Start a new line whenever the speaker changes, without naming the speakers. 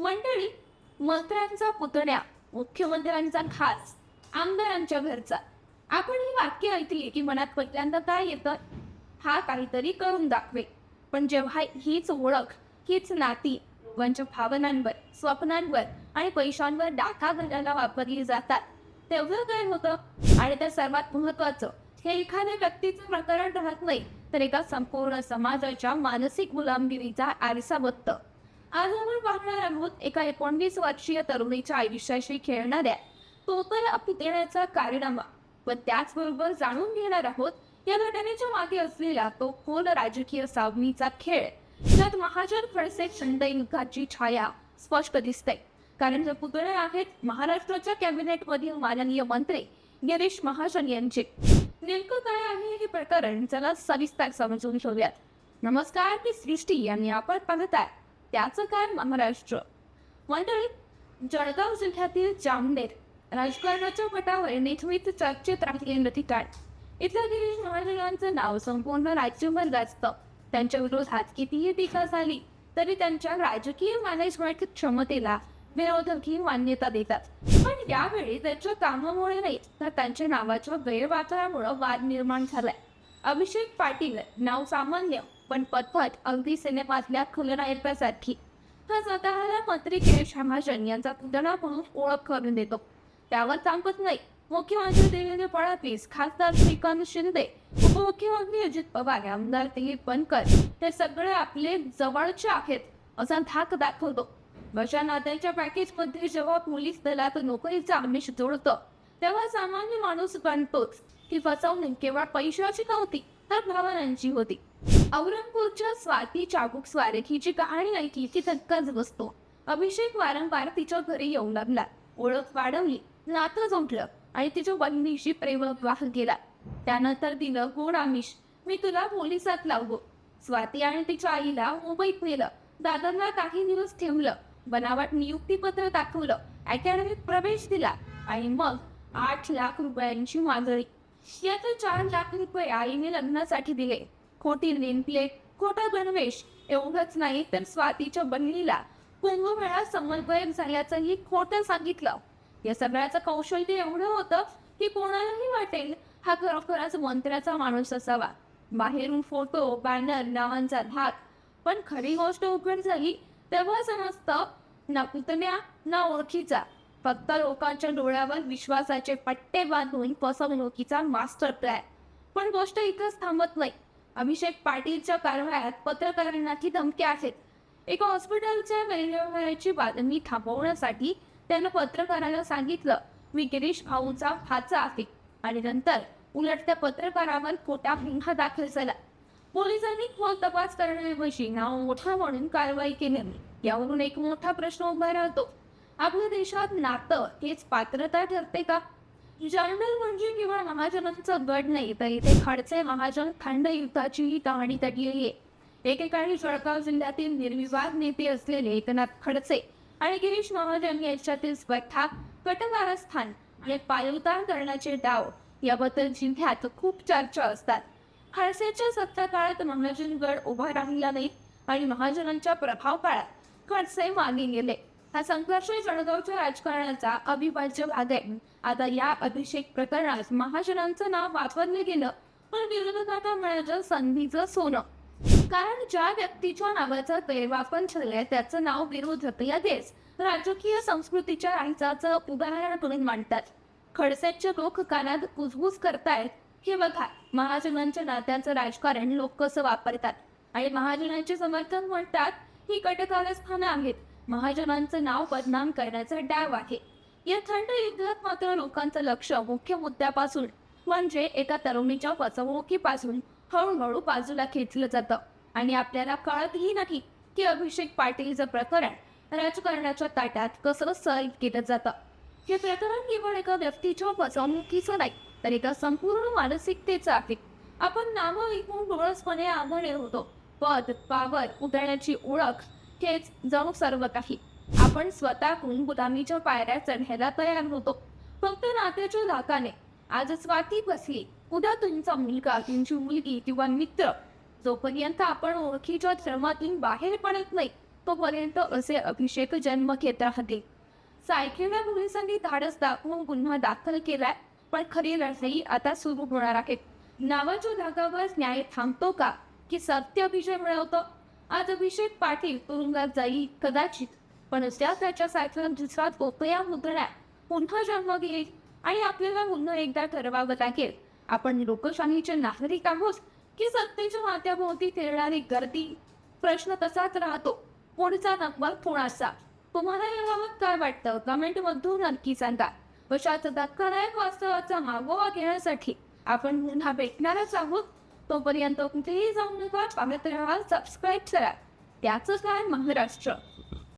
मंडळी मंत्र्यांचा पुतण्या मुख्यमंत्र्यांचा खास आमदारांच्या घरचा. आपण ही वाक्य ऐकली की मनात पहिल्यांदा काय येतं? हा काहीतरी करून दाखवे पण जेव्हा हीच ओळख हीच नाती लोकांच्या भावनांवर स्वप्नांवर आणि पैशांवर डाका घालायला वापरली जातात तेवढं काय होतं? आणि त्या सर्वात महत्वाचं हे एखाद्या व्यक्तीचं प्रकरण राहत नाही तर एका संपूर्ण समाजाच्या मानसिक गुलामगिरीचा आरसा बघतं. आज आपण पाहणार आहोत एका एकोणवीस वर्षीय तरुणीच्या आयुष्याशी खेळणाऱ्या तोतर पितळ्याचा कारनामा. व त्याचबरोबर जाणून घेणार आहोत या घटनेच्या मागे असलेला तो खोल राजकीय सावनीचा खेळ. ज्यात महाजन खडसे खंड युद्धाची छाया स्पष्ट दिसते. कारण जे पुतळे आहेत महाराष्ट्राच्या कॅबिनेट मधील माननीय मंत्री गिरीश महाजन यांचे. नेमकं काय आहे हे प्रकरण चला सविस्तर समजून घेऊयात. नमस्कार मी सृष्टी आणि आपण पाहताय त्याचं काय महाराष्ट्र? मंडळी जळगाव जिल्ह्यातील जामनेर राजकारणाच्या पटावर नेहमीच चर्चेत राहिलेलं ठिकाण इथल्या गिरीश महाजनांचं नाव संपूर्ण राज्यभर गाजतं. त्यांच्या विरोधात कितीही टीका झाली तरी त्यांच्या राजकीय मॅनेजमेंट क्षमतेला विरोधकही मान्यता देतात. पण यावेळी त्यांच्या कामामुळे नाही तर त्यांच्या नावाच्या गैरवाचारामुळे वाद निर्माण झालाय. अभिषेक पाटील नाव सामान्य पण पद्धत अगदी सिनेमातल्या खलनायकासारखी हा स्वतःला मंत्री गिरीश महाजन यांचा पुतळा म्हणून ओळख करून देतो. त्यावर थांबत नाही मुख्यमंत्री देवेंद्र फडणवीस खासदार श्रीकांत शिंदे उपमुख्यमंत्री अजित पवार आमदार दिलीप बनकर हे सगळे आपले जवळचे आहेत असा धाक दाखवतो. अशा नात्यांच्या पॅकेजमध्ये जेव्हा पोलीस दलात नोकरीचं आमिष जोडतं तेव्हा सामान्य माणूस बनतोच. ही फसवणूक केवळ पैशाची नव्हती तर भावनांची होती. औरंगपूरच्या स्वाती चाबूक स्वारे हिची कहाणी ऐकली की धक्काच बसतो अभिषेक वारंवार तिच्या घरी येऊ लागला. ओळख वाढवली नातं जोडलं आणि तिच्या बहिणीशी प्रेम विवाह केला. त्यानंतर दिलं हो गोड आमिष मी तुला पोलिसात लावू. स्वाती आणि तिच्या आईला मुंबईत नेलं. दादांना काही दिवस ठेवलं. बनावट नियुक्तीपत्र दाखवलं. अकॅडमीत प्रवेश दिला आणि मग आठ लाख रुपयांची मागणी. याचे चार लाख रुपये आईने लग्नासाठी दिले. खोटी नेमप्लेट खोटा गणवेश एवढंच नाही तर स्वातीच्या बहिणीला कुंभमेळा समन्वयक झाल्याचंही खोटं सांगितलं. या सगळ्याचं कौशल्य एवढं होतं की कोणालाही वाटेल हा खरोखरच मंत्र्याचा माणूस असावा. बाहेरून फोटो बॅनर नावांचा धाक. पण खरी गोष्ट उघड झाली तेव्हा समजतं ना पुतण्या ना ओळखीचा. फक्त लोकांच्या डोळ्यावर विश्वासाचे पट्टे बांधून फसवणुकीचा मास्टर प्लॅन पण गोष्ट इथंच थांबत नाही. अभिषेक पाटीलच्या कारवायात पत्रकारांनाही धमक्या आहेत. एका हॉस्पिटलच्या गैरव्यवहाराची बातमी थांबवण्यासाठी त्यानं पत्रकाराला सांगितलं मी गिरीश भाऊंचा फाचा आहे आणि नंतर उलट त्या पत्रकारावर खोटा गुन्हा दाखल झाला. पोलिसांनी खोल तपास करण्याऐवजी नाव मोठा म्हणून कारवाई केली. यावरून एक मोठा प्रश्न उभा राहतो. आपल्या देशात नातं हेच पात्रता ठरते का? जर्नल म्हणजे केवळ महाजनांचं गड नाही तर इथे खडचे महाजन खंड युद्धाचीही कहाणी दडलेली आहे एकेकाळी जळगाव जिल्ह्यातील निर्विवाद नेते असलेले एकनाथ खडसे आणि गिरीश महाजन यांच्यातील स्पर्धा कटकारस्थान आणि पायउतार करण्याचे डाव याबद्दल जिल्ह्यात खूप चर्चा असतात. खडसेच्या सत्ता काळात महाजनगड उभा राहिला नाही आणि महाजनांच्या प्रभाव काळात खडसे मागे गेले. हा संघर्ष जळगावच्या राजकारणाचा अविभाज्य भाग आहे. आता या अभिषेक प्रकरणात महाजनांचं नाव वापरलं गेलं पण विरोधकांना मिळालं संधीचं सोनं. कारण ज्या व्यक्तीच्या नावाचा गैरवापर झालाय त्याचं नाव विरोधक यातच राजकीय संस्कृतीच्या राहिचाचं उदाहरण करून मांडतात. खडसेच्या लोक कानात कुजबूज करतायत. हे बघा महाजनांच्या नात्याचं राजकारण लोक कसं वापरतात? आणि महाजनांचे समर्थन म्हणतात ही कटकारस्थानं आहेत. महाजनांचं नाव बदनाम करण्याचा डाव आहे. या थंड युद्धात मात्र लोकांचं लक्ष मुख्य मुद्द्यापासून म्हणजे एका तरुणीच्या फसवणुकीपासून हळूहळू बाजूला खेचलं जातं. आणि आपल्याला कळतही नाही की अभिषेक पाटीलचं प्रकरण राजकारणाच्या ताटात कसं सहज केलं जातं. हे प्रकरण केवळ एका व्यक्तीच्या फसवणुकीचं नाही तर एका संपूर्ण मानसिकतेचं आहे. आपण नावं ऐकून डोळसपणे आघाडे होतो. पद पावर उतरण्याची ओळख हेच जणू सर्व काही. आपण स्वतःहून गुलामीच्या पायऱ्या चढायला तयार होतो. फक्त नात्याच्या धाकाने. आज स्वाती बसली. उद्या तुमचा मुलगा तुमची मुलगी किंवा मित्र जोपर्यंत आपण ओळखीच्या धर्मातून बाहेर पडत नाही तोपर्यंत असे अभिषेक जन्म घेत राहतील सायखेडा पोलिसांनी धाडस दाखवून गुन्हा दाखल केलाय पण खरी लढाई आता सुरू होणार आहे. नावाच्या धागावर न्याय थांबतो का? की सत्य विजय मिळवतो? आज अभिषेक पाटील तुरुंगात जाईल कदाचित पण उद्या त्याच्यासारख्या दुसरा गोपया मुद्रा पुन्हा जन्म घेईल आणि आपल्याला पुन्हा एकदा ठरवावं लागेल. आपण लोकशाहीचे नागरिक आहोत की सत्तेच्या मात्याभोवती फिरणारी गर्दी? प्रश्न तसाच राहतो. पुढचा नंबर कुणाचा? तुम्हाला याबाबत काय वाटतं? कमेंट मधून नक्की सांगा. अशाच धक्कादायक वास्तवाचा मागोवा घेण्यासाठी आपण पुन्हा भेटणारच आहोत. तोपर्यंत कुठेही जाऊ नका. पाहत राहा सबस्क्राईब करा. त्याच काय? महाराष्ट्र.